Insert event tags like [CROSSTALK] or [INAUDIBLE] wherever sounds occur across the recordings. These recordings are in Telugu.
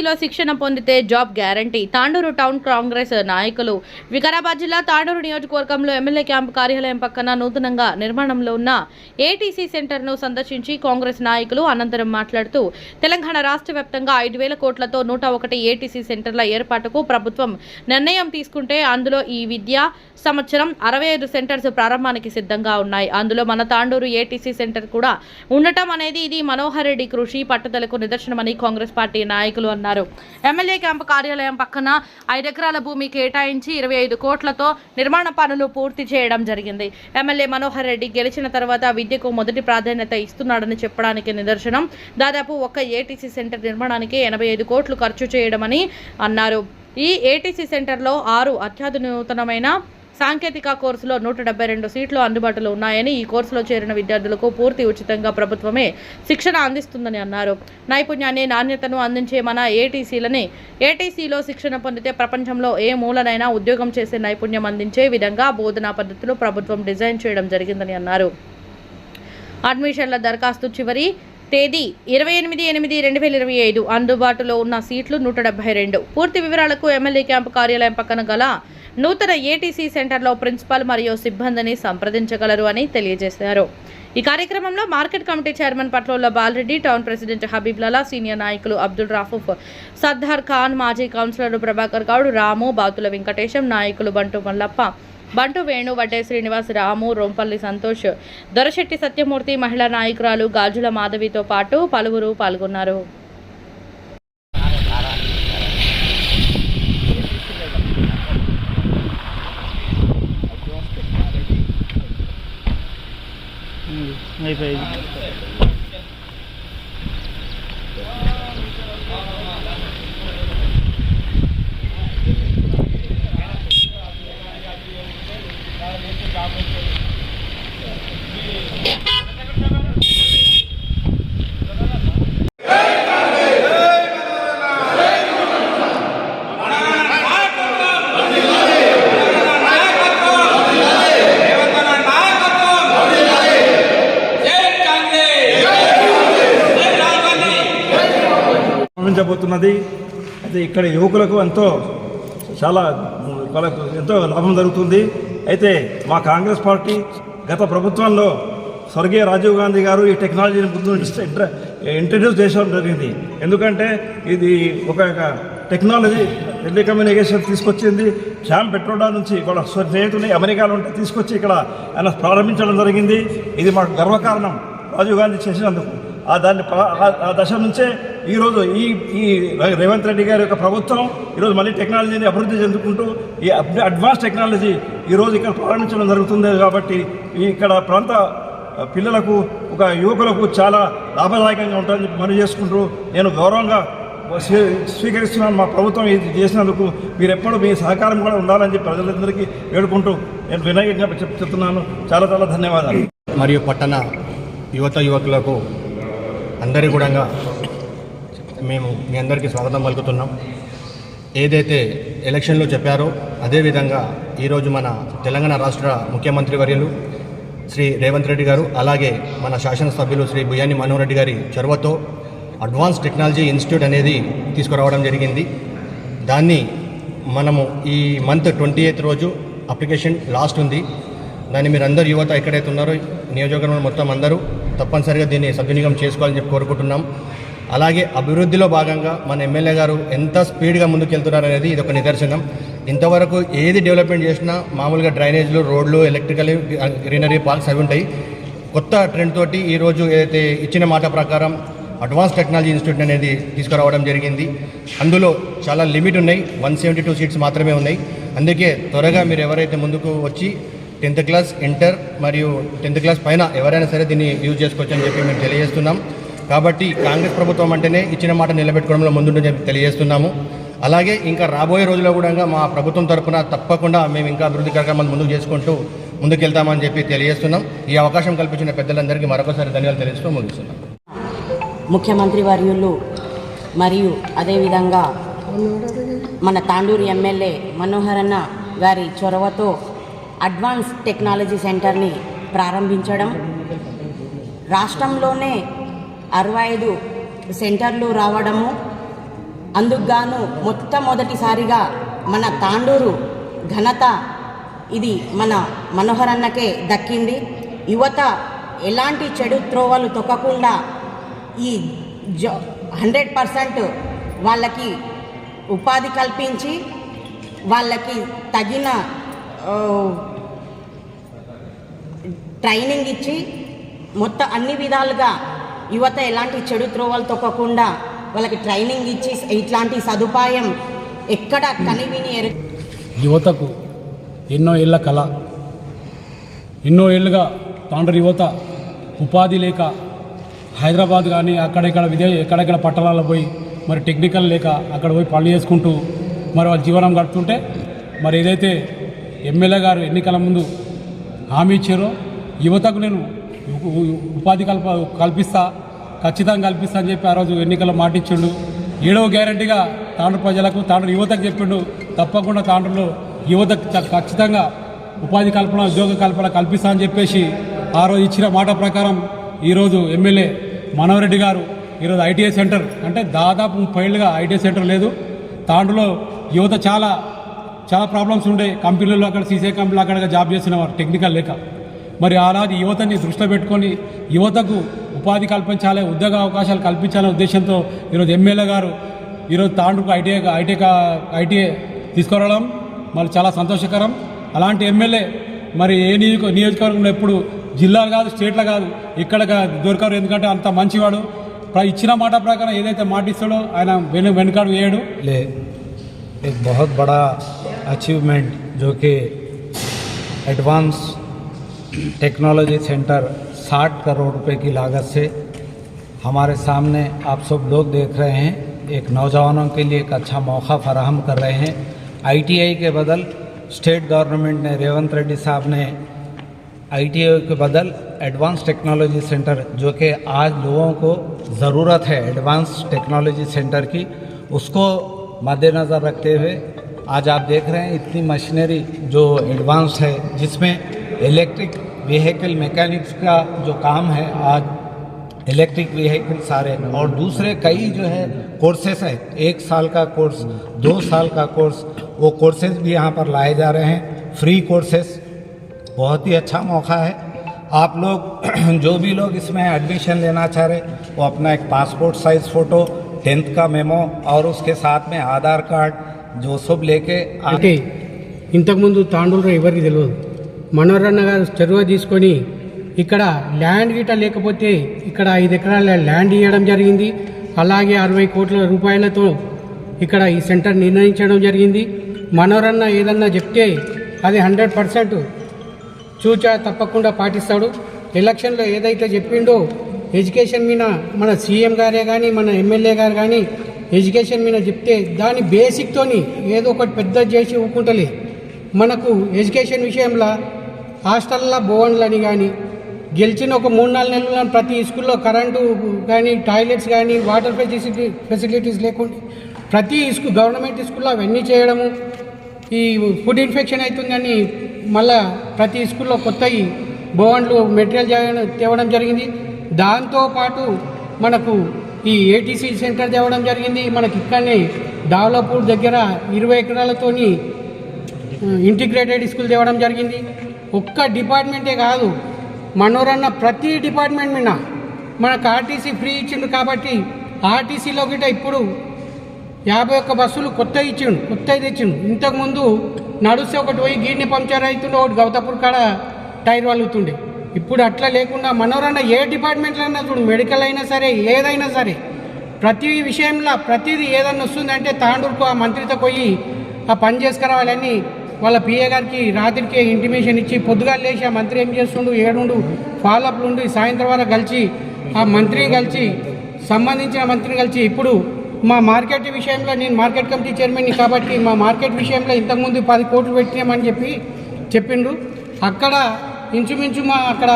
ఏటీసీలో శిక్షణ పొందితే job guarantee. Tandur town Congress నాయకులు. వికారాబాద్ జిల్లా తాండూరు నియోజకవర్గంలో ఎమ్మెల్యే క్యాంపు కార్యాలయం పక్కన నూతనంగా నిర్మాణంలో ఉన్న ఏటీసీ సెంటర్ను సందర్శించి కాంగ్రెస్ నాయకులు అనంతరం మాట్లాడుతూ తెలంగాణ రాష్ట్ర వ్యాప్తంగా ఐదు వేల కోట్లతో నూట ఒకటి ఏటీసీ సెంటర్ల ఏర్పాటుకు ప్రభుత్వం నిర్ణయం తీసుకుంటే అందులో ఈ విద్యా సంవత్సరం అరవై ఐదు సెంటర్స్ ప్రారంభానికి సిద్ధంగా ఉన్నాయి. అందులో మన తాండూరు ఏటీసీ సెంటర్ కూడా ఉండటం అనేది ఇది మనోహర్ రెడ్డి కృషి పట్టుదలకు నిదర్శనమని కాంగ్రెస్ పార్టీ నాయకులు అన్నారు. ఎమ్మెల్యే క్యాంపు కార్యాలయం పక్కన ఐదు ఎకరాల భూమి కేటాయించి ఇరవై ఐదు కోట్లతో నిర్మాణ పనులు పూర్తి చేయడం జరిగింది. ఎమ్మెల్యే మనోహర్ రెడ్డి గెలిచిన తర్వాత విద్యకు మొదటి ప్రాధాన్యత ఇస్తున్నాడని చెప్పడానికి నిదర్శనం. దాదాపు ఒక్క ఏటీసీ సెంటర్ నిర్మాణానికి ఎనభై ఐదు కోట్లు ఖర్చు చేయడమని అన్నారు. ఈ ఏటీసీ సెంటర్లో ఆరు అత్యాధునూతనమైన సాంకేతిక కోర్సులో నూట డెబ్బై రెండు సీట్లు అందుబాటులో ఉన్నాయని ఈ కోర్సులో చేరిన విద్యార్థులకు పూర్తి ఉచితంగా ప్రభుత్వమే శిక్షణ అందిస్తుందని అన్నారు. నైపుణ్యాన్ని నాణ్యతను అందించే మన ఏటీసీలని ఏటీసీలో శిక్షణ పొందితే ప్రపంచంలో ఏ మూలనైనా ఉద్యోగం చేసే నైపుణ్యం అందించే విధంగా బోధనా పద్ధతులు ప్రభుత్వం డిజైన్ చేయడం జరిగిందని అన్నారు. అడ్మిషన్ల దరఖాస్తు చివరి తేదీ ఇరవై ఎనిమిది ఎనిమిది రెండు వేల ఇరవై ఐదు అందుబాటులో ఉన్న సీట్లు నూట డెబ్బై రెండు. పూర్తి వివరాలకు ఎమ్మెల్యే క్యాంపు కార్యాలయం పక్కన గల నూతన ఏటీసీ సెంటర్లో ప్రిన్సిపాల్ మరియు సిబ్బందిని సంప్రదించగలరు అని తెలియజేశారు. ఈ కార్యక్రమంలో market committee chairman Patlola Balareddy town president Habeeb Lala senior నాయకులు అబ్దుల్ రాఫూఫ్ సర్దార్ ఖాన్ మాజీ కౌన్సిలర్ ప్రభాకర్ గౌడ్ రాము బాతుల వెంకటేశం నాయకులు బంటు మల్లప్ప బంటు వేణు వడ్డే శ్రీనివాస్ రాము రోంపల్లి సంతోష్ దొరశెట్టి సత్యమూర్తి మహిళా నాయకురాలు గాజుల మాధవితో పాటు పలువురు పాల్గొన్నారు. అయిపోయింది. ప్రారంభించబోతున్నది అయితే ఇక్కడ యువకులకు ఎంతో చాలా వాళ్ళకు ఎంతో లాభం జరుగుతుంది. అయితే మా కాంగ్రెస్ పార్టీ గత ప్రభుత్వంలో స్వర్గీయ రాజీవ్ గాంధీ గారు ఈ టెక్నాలజీని ముందు ఇంట్రడ్యూస్ చేయడం జరిగింది. ఎందుకంటే ఇది ఒక టెక్నాలజీ టెలికమ్యూనికేషన్ తీసుకొచ్చింది. శ్యామ్ పెట్రోడా నుంచి వాళ్ళ స్నేహితుని అమెరికాలో ఉంటే తీసుకొచ్చి ఇక్కడ ఆయన ప్రారంభించడం జరిగింది. ఇది మాకు గర్వకారణం. రాజీవ్ గాంధీ చేసినందుకు. ఆ దాన్ని ఆ- దశ నుంచే ఈరోజు ఈ ఈ రేవంత్ రెడ్డి గారి యొక్క ప్రభుత్వం ఈరోజు మళ్ళీ టెక్నాలజీని అభివృద్ధి చెందుకుంటూ ఈ అడ్వాన్స్ టెక్నాలజీ ఈరోజు ఇక్కడ ప్రారంభించడం జరుగుతుంది కాబట్టి ఇక్కడ ప్రాంత పిల్లలకు ఒక యువకులకు చాలా లాభదాయకంగా ఉంటుందని మనం చేసుకుంటూ నేను గౌరవంగా స్వీ- స్వీకరిస్తున్నాను. మా ప్రభుత్వం ఇది చేసినందుకు మీరు ఎప్పుడు మీ సహకారం కూడా ఉండాలని చెప్పి ప్రజలందరికీ వేడుకుంటూ నేను వినయంగా చెప్తున్నాను. చాలా చాలా ధన్యవాదాలు. మరియు పట్టణ యువత యువకులకు అందరి కూడా మేము మీ అందరికీ స్వాగతం పలుకుతున్నాం. ఏదైతే ఎలక్షన్లో చెప్పారో అదేవిధంగా ఈరోజు మన తెలంగాణ రాష్ట్ర ముఖ్యమంత్రి వర్యులు శ్రీ రేవంత్ రెడ్డి గారు అలాగే మన శాసనసభ్యులు శ్రీ బుయాని మనోహర్ రెడ్డి గారి చొరవతో అడ్వాన్స్ టెక్నాలజీ ఇన్స్టిట్యూట్ అనేది తీసుకురావడం జరిగింది. దాన్ని మనము ఈ మంత్ ట్వంటీ ఎయిత్ రోజు అప్లికేషన్ లాస్ట్ ఉంది. దాన్ని మీరు అందరు యువత ఎక్కడైతే ఉన్నారో నియోజకవర్గంలో మొత్తం అందరూ తప్పనిసరిగా దీన్ని సద్వినియోగం చేసుకోవాలని చెప్పి కోరుకుంటున్నాం. అలాగే అభివృద్ధిలో భాగంగా మన ఎమ్మెల్యే గారు ఎంత స్పీడ్గా ముందుకెళ్తున్నారు అనేది ఇది ఒక నిదర్శనం. ఇంతవరకు ఏది డెవలప్మెంట్ చేసినా మామూలుగా డ్రైనేజ్లు రోడ్లు ఎలక్ట్రికల్ గ్రీనరీ పార్క్స్ అవి ఉంటాయి. కొత్త ట్రెండ్ తోటి ఈరోజు ఏదైతే ఇచ్చిన మాట ప్రకారం అడ్వాన్స్ టెక్నాలజీ ఇన్స్టిట్యూట్ అనేది తీసుకురావడం జరిగింది. అందులో చాలా లిమిట్ ఉన్నాయి. వన్ సెవెంటీ టూ సీట్స్ మాత్రమే ఉన్నాయి. అందుకే త్వరగా మీరు ఎవరైతే ముందుకు వచ్చి టెన్త్ క్లాస్ ఇంటర్ మరియు టెన్త్ క్లాస్ పైన ఎవరైనా సరే దీన్ని యూజ్ చేసుకోవచ్చు అని చెప్పి మేము తెలియజేస్తున్నాం. కాబట్టి కాంగ్రెస్ ప్రభుత్వం అంటేనే ఇచ్చిన మాట నిలబెట్టుకోవడంలో ముందుంటని చెప్పి తెలియజేస్తున్నాము. అలాగే ఇంకా రాబోయే రోజుల్లో కూడా మా ప్రభుత్వం తరఫున తప్పకుండా మేము ఇంకా అభివృద్ధి కార్యక్రమాలు ముందుకు చేసుకుంటూ ముందుకెళ్తామని చెప్పి తెలియజేస్తున్నాం. ఈ అవకాశం కల్పించిన పెద్దలందరికీ మరొకసారి ధన్యవాదాలు తెలియజేస్తూ ముగిస్తున్నాం. ముఖ్యమంత్రి వర్యులు మరియు అదేవిధంగా మన తాండూరు ఎమ్మెల్యే మనోహరన్న గారి చొరవతో అడ్వాన్స్ టెక్నాలజీ సెంటర్ని ప్రారంభించడం. రాష్ట్రంలోనే అరవై ఐదు సెంటర్లు రావడము. అందుకుగాను మొట్టమొదటిసారిగా మన తాండూరు ఘనత ఇది మన మనోహరన్నకే దక్కింది. యువత ఎలాంటి చెడు త్రోవలు తొక్కకుండా ఈ జో హండ్రెడ్ పర్సెంట్ వాళ్ళకి ఉపాధి కల్పించి వాళ్ళకి తగిన ట్రైనింగ్ ఇచ్చి మొత్తం అన్ని విధాలుగా యువత ఎలాంటి చెడు త్రోవలు తొక్కకుండా వాళ్ళకి ట్రైనింగ్ ఇచ్చి ఇట్లాంటి సదుపాయం ఎక్కడ కనివిని యువతకు ఎన్నో ఏళ్ళ కళ ఎన్నో ఏళ్ళుగా తాండ్ర యువత ఉపాధి లేక హైదరాబాద్ కానీ అక్కడెక్కడ విదే ఎక్కడెక్కడ పట్టణాల్లో పోయి మరి టెక్నికల్ లేక అక్కడ పోయి పనులు చేసుకుంటూ మరి వాళ్ళ జీవనం గడుపుతుంటే మరి ఏదైతే ఎమ్మెల్యే గారు ఎన్నికల ముందు హామీ ఇచ్చారో యువతకు నేను ఉపాధి కల్ప కల్పిస్తా ఖచ్చితంగా కల్పిస్తా అని చెప్పి ఆ రోజు ఎన్నికల్లో మాటిచ్చిండు. ఏడవ గ్యారంటీగా తాండ్ర ప్రజలకు తాండ్రు యువతకు చెప్పిండు. తప్పకుండా తాండ్రలో యువతకు ఖచ్చితంగా ఉపాధి కల్పన ఉద్యోగ కల్పన కల్పిస్తా అని చెప్పేసి ఆ రోజు ఇచ్చిన మాట ప్రకారం ఈరోజు ఎమ్మెల్యే మనోరెడ్డి గారు ఈరోజు ఐటీఐ సెంటర్ అంటే దాదాపు ముప్పై ఏళ్ళుగా ఐటీఐ సెంటర్ లేదు. తాండ్రలో యువత చాలా చాలా ప్రాబ్లమ్స్ ఉండే. కంపెనీల్లో అక్కడ సీసీ కంపెనీలు అక్కడ జాబ్ చేసిన వారు టెక్నికల్ లేక. మరి అలాంటి యువతని దృష్టిలో పెట్టుకొని యువతకు ఉపాధి కల్పించాలి ఉద్యోగ అవకాశాలు కల్పించాలనే ఉద్దేశంతో ఈరోజు ఎమ్మెల్యే గారు ఈరోజు తాండ్రుకు ఐటీఐ ఐటీఐ ఐటీఐ తీసుకురావడం మరి చాలా సంతోషకరం అలాంటి ఎమ్మెల్యే మరి ఏ నియోజక నియోజకవర్గంలో ఎప్పుడు జిల్లాలు కాదు స్టేట్లో కాదు ఇక్కడ కా- దొరకరు ఎందుకంటే అంత మంచివాడు ప్ర- ఇచ్చిన మాట ప్రకారం ఏదైతే మాట ఇస్తాడో ఆయన వెను వెనుకాడు వేయడు ले एक बहुत बड़ा अचीवमेंट जो कि एडवांस टेक्नोलॉजी सेंटर 60 करोड़ रुपए की लागत से हमारे सामने आप सब लोग देख रहे हैं। एक नौजवानों के लिए एक अच्छा मौका फराहम कर रहे हैं। आईटीआई के बदल स्टेट गवर्नमेंट ने रेवंत रेड्डी साहब ने आईटीआई के बदल एडवांस टेक्नोलॉजी सेंटर, जो कि आज लोगों को ज़रूरत है एडवांस टेक्नोलॉजी सेंटर की, उसको मद्देनज़र रखते हुए आज आप देख रहे हैं इतनी मशीनरी जो एडवांस है, जिसमें इलेक्ट्रिक व्हीकल मैकेनिक्स का जो काम है, आज इलेक्ट्रिक व्हीकल सारे और दूसरे कई जो है कोर्सेस है। एक साल का कोर्स दो साल का कोर्स वो कोर्सेस भी यहाँ पर लाए जा रहे हैं। फ्री कोर्सेस बहुत ही अच्छा मौका है। आप लोग, [CLEARS THROAT] जो भी लोग इसमें एडमिशन लेना चाह रहे वो अपना एक पासपोर्ट साइज़ फ़ोटो टेंथ का मेमो और उसके साथ में आधार कार्ड जो सब लेके इन तक मुझे तांडूल एवरी మనోరన్న గారు చొరవ తీసుకొని ఇక్కడ ల్యాండ్ గిట లేకపోతే ఇక్కడ ఐదు ఎకరాల ల్యాండ్ ఇవ్వడం జరిగింది. అలాగే అరవై కోట్ల రూపాయలతో ఇక్కడ ఈ సెంటర్ నిర్ణయించడం జరిగింది. మనోరన్న ఏదన్నా చెప్తే అది హండ్రెడ్ పర్సెంట్ చూచా తప్పకుండా పాటిస్తాడు. ఎలక్షన్లో ఏదైతే చెప్పిండో ఎడ్యుకేషన్ మీద మన సీఎం గారే కానీ మన ఎమ్మెల్యే గారు కానీ ఎడ్యుకేషన్ మీద చెప్తే దాని బేసిక్తోని ఏదో ఒకటి పెద్ద చేసి ఊకుంటలే. మనకు ఎడ్యుకేషన్ విషయంలో హాస్టల్లో భవన్లని కానీ గెలిచిన ఒక మూడు నాలుగు నెలల ప్రతి స్కూల్లో కరెంటు కానీ టాయిలెట్స్ కానీ వాటర్ ఫెసిలిటీ ఫెసిలిటీస్ లేకుండా ప్రతి స్కూల్ గవర్నమెంట్ స్కూల్లో అవన్నీ చేయడము ఈ ఫుడ్ ఇన్ఫెక్షన్ అవుతుందని మళ్ళా ప్రతి స్కూల్లో కొత్తవి భవన్లు మెటీరియల్ చేయడం తేవడం జరిగింది. దాంతోపాటు మనకు ఈ ఏటీసీ సెంటర్ తేవడం జరిగింది. మనకి ఇక్కడనే డెవలపూర్ దగ్గర ఇరవై ఎకరాలతోని ఇంటిగ్రేటెడ్ స్కూల్ తేవడం జరిగింది. ఒక్క డిపార్ట్మెంటే కాదు మనోరన్న ప్రతి డిపార్ట్మెంట్ మీద మనకు ఆర్టీసీ ఫ్రీ ఇచ్చిండు కాబట్టి ఆర్టీసీలో గిట్ట ఇప్పుడు యాభై ఒక్క బస్సులు కొత్త ఇచ్చిండు కొత్త తెచ్చిండు. ఇంతకుముందు నడుస్తే ఒకటి పోయి గీడిని పంక్చర్ అవుతుండే ఒకటి గౌతపూర్ కాడ టైర్ వలుగుతుండే. ఇప్పుడు అట్లా లేకుండా మనోరన్న ఏ డిపార్ట్మెంట్లో అయినా చూడు మెడికల్ అయినా సరే ఏదైనా సరే ప్రతి విషయంలో ప్రతిదీ ఏదన్నా వస్తుందంటే తాండూరుకు ఆ మంత్రితో పోయి ఆ పని చేసుకురావాలని వాళ్ళ పిఏ గారికి రాత్రికే ఇంటిమేషన్ ఇచ్చి పొద్దుగా లేచి ఆ మంత్రి ఏం చేస్తుండు? ఏడుండు ఫాలోఅప్లు ఉండి సాయంత్రం వరకు కలిసి ఆ మంత్రిని కలిసి సంబంధించిన మంత్రిని కలిసి ఇప్పుడు మా మార్కెట్ విషయంలో నేను మార్కెట్ కమిటీ చైర్మన్ని కాబట్టి మా మార్కెట్ విషయంలో ఇంతకుముందు పది కోట్లు పెట్టినామని చెప్పి చెప్పిండు. అక్కడ ఇంచుమించు మా అక్కడ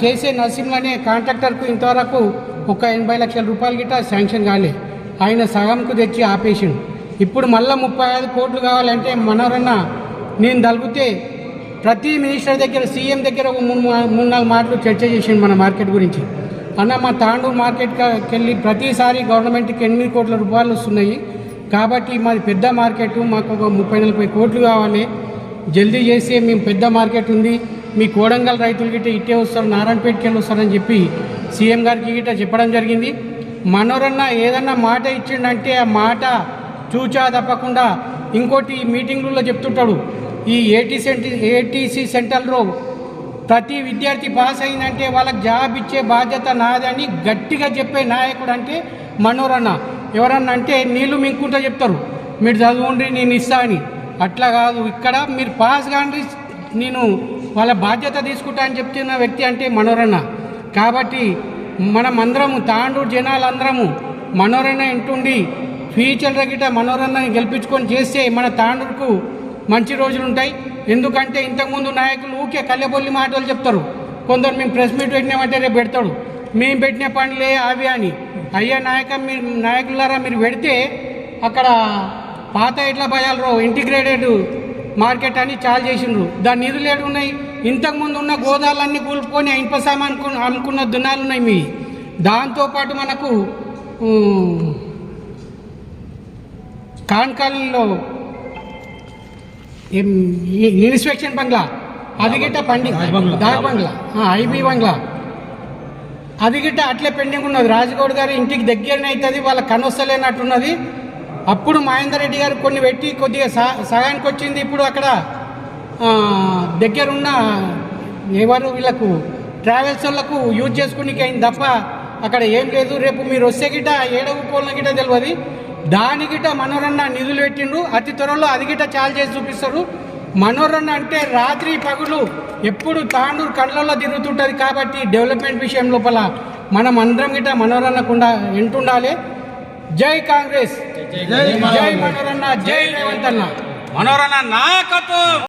చేసే నర్సింగ్లోనే కాంట్రాక్టర్కు ఇంతవరకు ఒక ఎనభై లక్షల రూపాయలు గిట్ట శాంక్షన్ కాలే. ఆయన సగంకు తెచ్చి ఆపేసిండు. ఇప్పుడు మళ్ళీ ముప్పై ఐదు కోట్లు కావాలంటే మనోరన్న నేను తలిపితే ప్రతి మినిస్టర్ దగ్గర సీఎం దగ్గర ఒక మూడు మూడు నాలుగు మాటలు చర్చ చేసిండు మన మార్కెట్ గురించి. అన్న మా తాండూరు మార్కెట్కి వెళ్ళి ప్రతిసారి గవర్నమెంట్కి ఎనిమిది కోట్ల రూపాయలు వస్తున్నాయి. కాబట్టి మాది పెద్ద మార్కెట్ మాకు ఒక ముప్పై నలభై కోట్లు కావాలి. జల్దీ చేసి మేము పెద్ద మార్కెట్ ఉంది. మీ కోడంగల్ రైతులు గిట్ట ఇట్టే వస్తారు నారాయణపేటకి వెళ్ళి వస్తారని చెప్పి సీఎం గారికి గిట్ట చెప్పడం జరిగింది. మనోరన్న ఏదన్నా మాట ఇచ్చిండంటే ఆ మాట చూచా తప్పకుండా ఇంకోటి మీటింగ్లలో మీటింగుల్లో చెప్తుంటాడు. ఈ ఏటీ సెంటి ఏటీసీ సెంటర్లో ప్రతి విద్యార్థి పాస్ అయిందంటే వాళ్ళకి జాబ్ ఇచ్చే బాధ్యత నాదని గట్టిగా చెప్పే నాయకుడు అంటే మనోరన్న. ఎవరన్నా అంటే నీళ్ళు మింకుంటా చెప్తారు. మీరు చదువుండ్రి నేను ఇస్తా అని. అట్లా కాదు. ఇక్కడ మీరు పాస్ కాండి నేను వాళ్ళ బాధ్యత తీసుకుంటా అని చెప్తున్న వ్యక్తి అంటే మనోరన్న. కాబట్టి మనం అందరము తాండూరు జనాలందరము మనోరణ ఇంటుండి ఫ్యూచర్ గిట మనోరన్నని గెలిపించుకొని చేస్తే మన తాండూరుకు మంచి రోజులు ఉంటాయి. ఎందుకంటే ఇంతకుముందు నాయకులు ఊకే కళ్ళెబొల్లి మాటలు చెప్తారు. కొందరు మేము ప్రెస్ మీట్ పెట్టినామంటే రేపు పెడతాడు. మేము పెట్టిన పనులే అవి అని. అయ్యా నాయక మీరు నాయకులారా మీరు పెడితే అక్కడ పాత ఎట్ల భయాలరో ఇంటిగ్రేటెడ్ మార్కెట్ అని చాలా చేసిండ్రు. దాని నిధులు ఏడు ఉన్నాయి? ఇంతకుముందు ఉన్న గోదాలన్నీ కూలుకొని ఇనుప సామాన్ కొను- అమ్ముకున్న దున్నాలు ఉన్నాయి మీ. దాంతోపాటు మనకు కాన్కాలంలో కాన్కాలలో ఇన్స్పెక్షన్ బంగ్లా? అది గిట్ట పండి దాగ్ బంగ్లా. ఐబీ బంగ్లా. అది గిట్ట అట్లే పెండింగ్ ఉన్నది. రాజగౌడ్ గారి ఇంటికి దగ్గరనే అవుతుంది వాళ్ళ కనొస్తలేనట్టున్నది. అప్పుడు మహేందర్ రెడ్డి గారు కొన్ని పెట్టి కొద్దిగా సా సగానికి వచ్చింది. ఇప్పుడు అక్కడ దగ్గరున్న ఎవరు వీళ్ళకు ట్రావెల్స్ వాళ్ళకు యూజ్ చేసుకునికి అయింది తప్ప అక్కడ ఏం లేదు. రేపు మీరు వస్తే గిట్ట ఏడవ కోళ్ళ గిట్ట తెలియదు దాని గిట్ట మనోరన్న నిధులు పెట్టిండ్రు అతి త్వరలో అది గిట్ట చాలు చేసి చూపిస్తారు మనోరన్న అంటే రాత్రి పగులు ఎప్పుడు తాండూరు కళ్ళల్లో తిరుగుతుంటుంది కాబట్టి డెవలప్మెంట్ విషయం లోపల మనం అందరం గిట్ట మనోరన్నకుండా వింటుండాలి. జై కాంగ్రెస్. జై మనోరన్న జై రేవంత్ అన్న మనోరణ నాయకత్వం